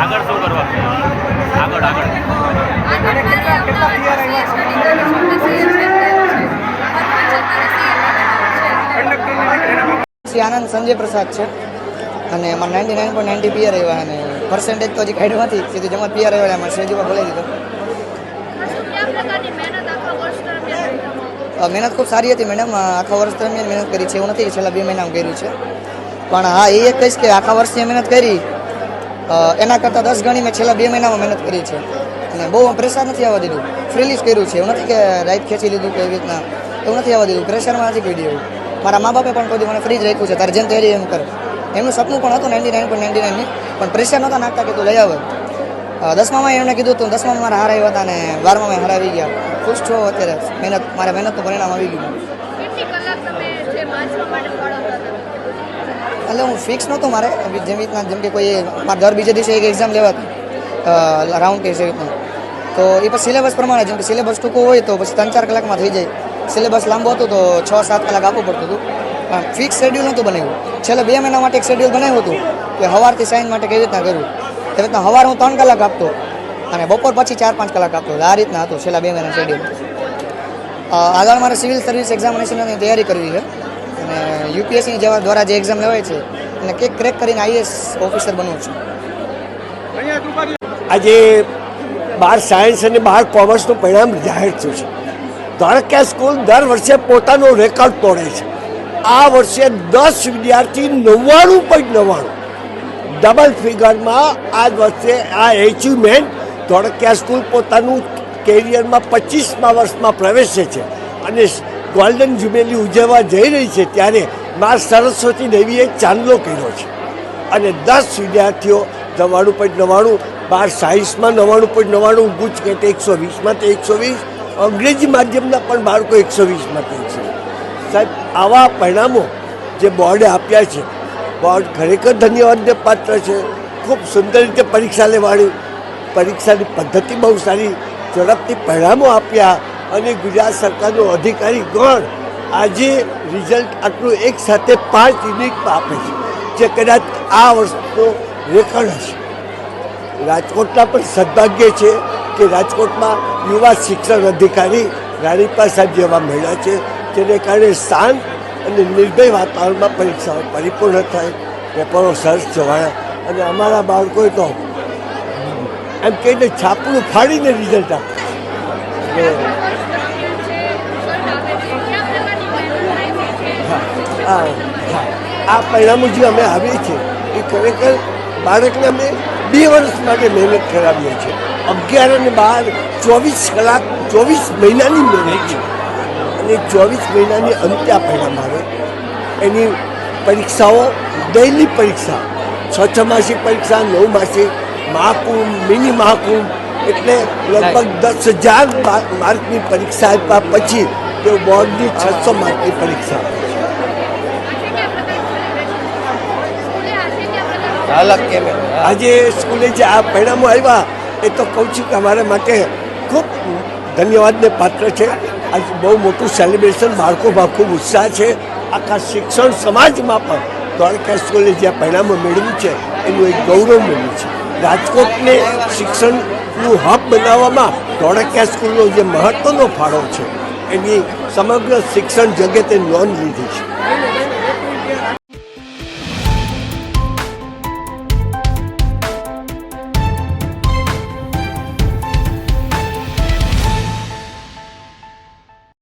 આગળ શું કરવા આગળ આગળ. શ્રી આનંદ સંજય પ્રસાદ છે. અને એમાં ninety nine point ninety PR આવ્યા અને પર્સન્ટેજ તો હજી કાઢ્યું નથી સીધું જમા પીઆર આવ્યા એમાં સ્ટેજમાં બોલાવી દીધો. મહેનત આખા વર્ષ દરમિયાન કરી તમારી? અ, મહેનત ખૂબ સારી હતી મેડમ આખા વર્ષ દરમિયાન મહેનત કરી છે એવું નથી છેલ્લા બે મહિનામાં કર્યું છે. પણ હા એ એક કહીશ કે આખા વર્ષની મહેનત કરી એના કરતાં દસ ગણી મેં છેલ્લા બે મહિનામાં મહેનત કરી છે. અને બહુ પ્રેશર નથી આવવા દીધું. ફ્રીલી કર્યું છે. એવું નથી કે રાઈટ ખેંચી લીધું કે એવી રીતના. એવું નથી આવવા દીધું. પ્રેશરમાં નથી કહી એવું. મારા મા બાપે પણ કોઈ મને ફ્રી જ રાખ્યું છે. તારે જેમ તૈયારી એમ કર. એમનું સપનું પણ હતું નાઇન્ટી નાઇન પોઈન્ટ નાઇન્ટી નાઇનની પણ પ્રેશર નહોતા નાખતા કે તું લઈ આવે. દસમામાં એમણે કીધું હતું દસમામાં મારા હારા આવ્યા હતા અને બારમામાં હાર આવી ગયા. ખુશ છો અત્યારે? મહેનત, મારા મહેનતનું પરિણામ આવી ગયું કેટલી કલાક તમે જે વાંચવા માટે ફાળવતા હતા એટલે હું ફિક્સ નહોતું મારે. જેવી રીતના, જેમ કે કોઈ મારે દર બીજે દિવસે એક એક્ઝામ લેવાતી રાઉન્ડ ટેસ્ટ એવી રીતના. તો એ પછી સિલેબસ પ્રમાણે, જેમ કે સિલેબસ ટૂંકો હોય તો પછી ત્રણ ચાર કલાકમાં થઈ જાય. સિલેબસ લાંબો હતો તો છ સાત કલાક આપવું પડતું હતું. પણ ફિક્સ શેડ્યુલ નહોતું બનાવ્યું. છેલ્લા બે મહિના માટે એક શેડ્યુલ બનાવ્યું હતું કે સવારથી સાઇન માટે કેવી રીતના કર્યું એવી રીતના સવાર હું ત્રણ કલાક આપતો અને બપોર પછી ચાર પાંચ કલાક આપતો. આ રીતના હતું છેલ્લા બે મહિના શેડ્યુલ આગળ મારે સિવિલ સર્વિસ એક્ઝામિનેશનની તૈયારી કરવી છે. અને યુપીએસસી જેવા દ્વારા જે એક્ઝામ લેવાય છે અને કેક ક્રેક કરીને આઈએસ ઓફિસર બનવું છું. આજે બાર સાયન્સ અને બાર કોમર્સનું પરિણામ જાહેર થયું છે. ધોળકિયા સ્કૂલ દર વર્ષે પોતાનો રેકોર્ડ તોડે છે. આ વર્ષે દસ વિદ્યાર્થી નવ્વાણું પોઈન્ટ નવ્વાણું. ડબલ ફિગરમાં આ વર્ષે આ એચિવમેન્ટ ધોળકિયા સ્કૂલ પોતાનું કેરિયરમાં પચીસમા વર્ષમાં પ્રવેશે છે. અને ગોલ્ડન જુબેલી ઉજવવા જઈ રહી છે ત્યારે મા સરસ્વતી દેવીએ ચાંદલો કર્યો છે. અને દસ વિદ્યાર્થીઓ નવ્વાણું પોઈન્ટ નવ્વાણું, બાર સાયન્સમાં નવ્વાણું પોઈન્ટ નવ્વાણું ગુજ કે એકસો વીસમાં તે એકસો વીસ, અંગ્રેજી માધ્યમના પણ બાળકો એકસો વીસમાં તે એકસો સાહેબ, આવા પરિણામો જે બોર્ડે આપ્યા છે, બોર્ડ ખરેખર ધન્યવાદને પાત્ર છે. ખૂબ સુંદર રીતે પરીક્ષા લેવાડી પરીક્ષાની પદ્ધતિ બહુ સારી, ઝડપથી પરિણામો આપ્યા. અને ગુજરાત સરકારનો અધિકારી ગણ આજે રિઝલ્ટ આટલું એક સાથે પાંચ યુનિટમાં આપે છે, જે કદાચ આ વર્ષનો રેકોર્ડ હશે. રાજકોટના પણ સદભાગ્ય છે કે રાજકોટમાં યુવા શિક્ષણ અધિકારી રાણીપા સાહેબ જેવા મળ્યા છે, જેને કારણે શાંત અને નિર્ભય વાતાવરણમાં પરીક્ષાઓ પરિપૂર્ણ થાય, પેપરો સરસ જવાયા અને અમારા બાળકોએ તો એમ કહીને છાપડું ફાડીને રિઝલ્ટ આપ્યું હા આ પરિણામો જે અમે આવીએ છીએ એ ખરેખર બાળકને અમે બે વર્ષ માટે મહેનત કરાવીએ છીએ. અગિયાર અને બાર ચોવીસ કલાક ચોવીસ મહિનાની મહેનત છે. અને ચોવીસ મહિનાની અંતે આ પરિણામ આવે. એની પરીક્ષાઓ ડેઇલી પરીક્ષા છ છ માસિક પરીક્ષા નવ માસિક મહાકુંભ મિની મહાકુંભ એટલે લગભગ દસ હજાર માર્કની પરીક્ષા આપ્યા પછી તેઓ બોર્ડની છસો માર્કની પરીક્ષા અલગ કેમ આજે સ્કૂલે જે આ પરિણામો આવ્યા, એ તો કહું છું કે અમારા માટે ખૂબ ધન્યવાદને પાત્ર છે. આજે બહુ મોટું સેલિબ્રેશન બાળકોમાં ખૂબ ઉત્સાહ છે. આખા શિક્ષણ સમાજમાં પણ દ્વારકા સ્કૂલે જે પરિણામો મેળવ્યું છે, એનું એક ગૌરવ મળ્યું છે. રાજકોટને શિક્ષણનું હબ બનાવવામાં ધોળકિયા સ્કૂલનો જે મહત્વનો ફાળો છે, એની સમગ્ર શિક્ષણ જગતે નોંધ લીધી છે.